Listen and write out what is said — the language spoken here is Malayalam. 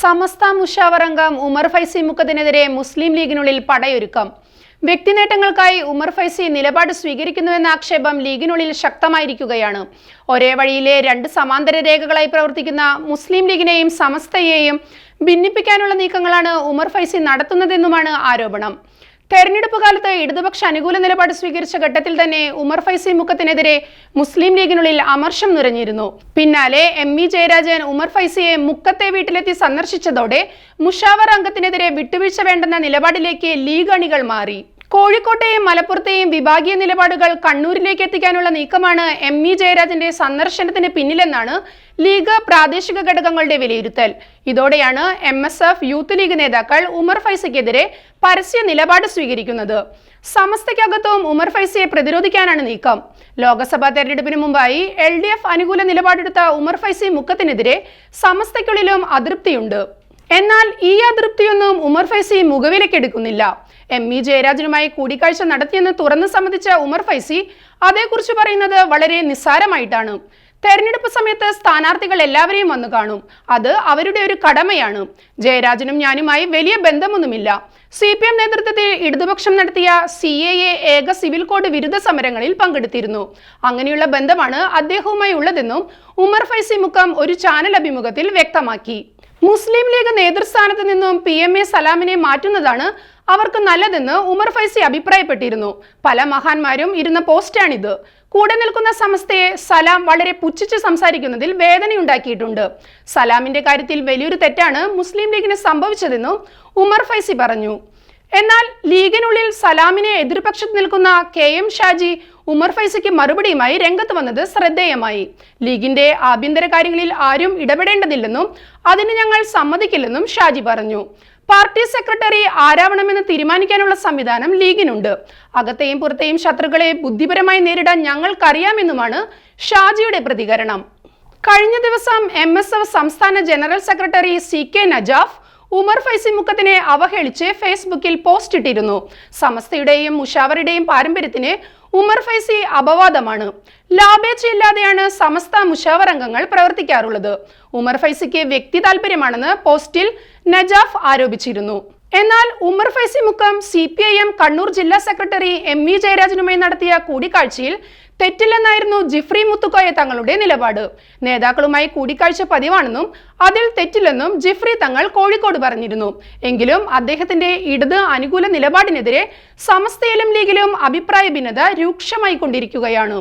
സമസ്ത മുഷാവറംഗം ഉമർ ഫൈസി മുക്കത്തിനെതിരെ മുസ്ലിം ലീഗിനുള്ളിൽ പടയൊരുക്കം. വ്യക്തിനേട്ടങ്ങൾക്കായി ഉമർ ഫൈസി നിലപാട് സ്വീകരിക്കുന്നുവെന്ന ആക്ഷേപം ലീഗിനുള്ളിൽ ശക്തമായിരിക്കുകയാണ്. ഒരേ വഴിയിലെ രണ്ട് സമാന്തര രേഖകളായി പ്രവർത്തിക്കുന്ന മുസ്ലിം ലീഗിനെയും സമസ്തയെയും ഭിന്നിപ്പിക്കാനുള്ള നീക്കങ്ങളാണ് ഉമർ ഫൈസി നടത്തുന്നതെന്നുമാണ് ആരോപണം. തെരഞ്ഞെടുപ്പ് കാലത്ത് ഇടതുപക്ഷ അനുകൂല നിലപാട് സ്വീകരിച്ച ഘട്ടത്തിൽ തന്നെ ഉമർ ഫൈസി മുഖത്തിനെതിരെ മുസ്ലിം ലീഗിനുള്ളിൽ അമർഷം നിറഞ്ഞിരുന്നു. പിന്നാലെ എം ഇ ജയരാജൻ ഉമർ ഫൈസിയെ മുക്കത്തെ വീട്ടിലെത്തി സന്ദർശിച്ചതോടെ മുഷാവർ അംഗത്തിനെതിരെ വിട്ടുവീഴ്ച വേണ്ടെന്ന നിലപാടിലേക്ക് ലീഗ് അണികൾ മാറി. കോഴിക്കോട്ടെയും മലപ്പുറത്തെയും വിഭാഗീയ നിലപാടുകൾ കണ്ണൂരിലേക്ക് എത്തിക്കാനുള്ള നീക്കമാണ് എം ഇ ജയരാജന്റെ സന്ദർശനത്തിന് പിന്നിലെന്നാണ് ലീഗ് പ്രാദേശിക ഘടകങ്ങളുടെ വിലയിരുത്തൽ. ഇതോടെയാണ് M S F youth league നേതാക്കൾ ഉമർ ഫൈസയ്ക്കെതിരെ പരസ്യ നിലപാട് സ്വീകരിക്കുന്നത്. സമസ്തയ്ക്കകത്തും ഉമർ ഫൈസയെ പ്രതിരോധിക്കാനാണ് നീക്കം. ലോക്സഭാ തെരഞ്ഞെടുപ്പിന് മുമ്പായി എൽ ഡി എഫ് അനുകൂല നിലപാടെടുത്ത ഉമർ ഫൈസി മുക്കത്തിനെതിരെ സമസ്തയ്ക്കുള്ളിലും അതൃപ്തിയുണ്ട്. എന്നാൽ ഈ അതൃപ്തിയൊന്നും ഉമർ ഫൈസി മുഖവിലക്കെടുക്കുന്നില്ല എം ഇ ജയരാജനുമായി കൂടിക്കാഴ്ച നടത്തിയെന്ന് തുറന്നു സമ്മതിച്ച ഉമർ ഫൈസി അതേക്കുറിച്ച് പറയുന്നത് വളരെ നിസ്സാരമായിട്ടാണ്. തെരഞ്ഞെടുപ്പ് സമയത്ത് സ്ഥാനാർത്ഥികൾ എല്ലാവരെയും വന്നു കാണും. അത് അവരുടെ ഒരു കടമയാണ്. ജയരാജനും ഞാനുമായി വലിയ ബന്ധമൊന്നുമില്ല. സി പി എം നേതൃത്വത്തിൽ ഇടതുപക്ഷം നടത്തിയ സി എ എ ഏക സിവിൽ കോഡ് വിരുദ്ധ സമരങ്ങളിൽ പങ്കെടുത്തിരുന്നു. അങ്ങനെയുള്ള ബന്ധമാണ് അദ്ദേഹവുമായി ഉള്ളതെന്നും ഉമർ ഫൈസി മുക്കം ഒരു ചാനൽ അഭിമുഖത്തിൽ വ്യക്തമാക്കി. മുസ്ലിം ലീഗ് നേതൃസ്ഥാനത്ത് നിന്നും പി എം എ സലാമിനെ മാറ്റുന്നതാണ് അവർക്ക് നല്ലതെന്ന് ഉമർ ഫൈസി അഭിപ്രായപ്പെട്ടിരുന്നു. പല മഹാന്മാരും ഇരുന്ന പോസ്റ്റാണിത്. കൂടെ നിൽക്കുന്ന സമസ്തയെ സലാം വളരെ പുച്ഛിച്ച് സംസാരിക്കുന്നതിൽ വേദനയുണ്ടാക്കിയിട്ടുണ്ട്. സലാമിന്റെ കാര്യത്തിൽ വലിയൊരു തെറ്റാണ് മുസ്ലിം ലീഗിന് സംഭവിച്ചതെന്നും ഉമർ ഫൈസി പറഞ്ഞു. എന്നാൽ ലീഗിനുള്ളിൽ സലാമിനെ എതിർപക്ഷത്ത് നിൽക്കുന്ന കെ എം ഷാജി ഉമർ ഫൈസയ്ക്ക് മറുപടിയുമായി രംഗത്ത് വന്നത് ശ്രദ്ധേയമായി. ലീഗിന്റെ ആഭ്യന്തര കാര്യങ്ങളിൽ ആരും ഇടപെടേണ്ടതില്ലെന്നും അതിന് ഞങ്ങൾ സമ്മതിക്കില്ലെന്നും ഷാജി പറഞ്ഞു. പാർട്ടി സെക്രട്ടറി ആരാവണമെന്ന് തീരുമാനിക്കാനുള്ള സംവിധാനം ലീഗിനുണ്ട്. അകത്തെയും പുറത്തെയും ശത്രുക്കളെ ബുദ്ധിപരമായി നേരിടാൻ ഞങ്ങൾക്കറിയാമെന്നുമാണ് ഷാജിയുടെ പ്രതികരണം. കഴിഞ്ഞ ദിവസം എം സംസ്ഥാന general secretary C K Najaf Umar Faizy മുക്കത്തിനെ അവഹേളിച്ച് ഫേസ്ബുക്കിൽ പോസ്റ്റ് ഇട്ടിരുന്നു. സമസ്തയുടെയും മുഷാവറുടെയും പാരമ്പര്യത്തിന് ഉമർ ഫൈസി അപവാദമാണ്. ലാഭേച്ഛയില്ലാതെയാണ് സമസ്ത മുഷാവർ അംഗങ്ങൾ പ്രവർത്തിക്കാറുള്ളത്. ഉമർ ഫൈസിക്ക് വ്യക്തി താല്പര്യമാണെന്ന് പോസ്റ്റിൽ നജാഫ് ആരോപിച്ചിരുന്നു. എന്നാൽ Umar Faizy Mukkam C P I M Kannur ജില്ലാ സെക്രട്ടറി എം വി ജയരാജനുമായി നടത്തിയ കൂടിക്കാഴ്ചയിൽ തെറ്റില്ലെന്നായിരുന്നു ജിഫ്രി മുത്തുക്കോയ തങ്ങളുടെ നിലപാട്. നേതാക്കളുമായി കൂടിക്കാഴ്ച പതിവാണെന്നും അതിൽ തെറ്റില്ലെന്നും ജിഫ്രി തങ്ങൾ കോഴിക്കോട് പറഞ്ഞിരുന്നു. എങ്കിലും അദ്ദേഹത്തിന്റെ ഇടത് അനുകൂല നിലപാടിനെതിരെ സമസ്തയിലും ലീഗിലും അഭിപ്രായ ഭിന്നത രൂക്ഷമായി കൊണ്ടിരിക്കുകയാണ്.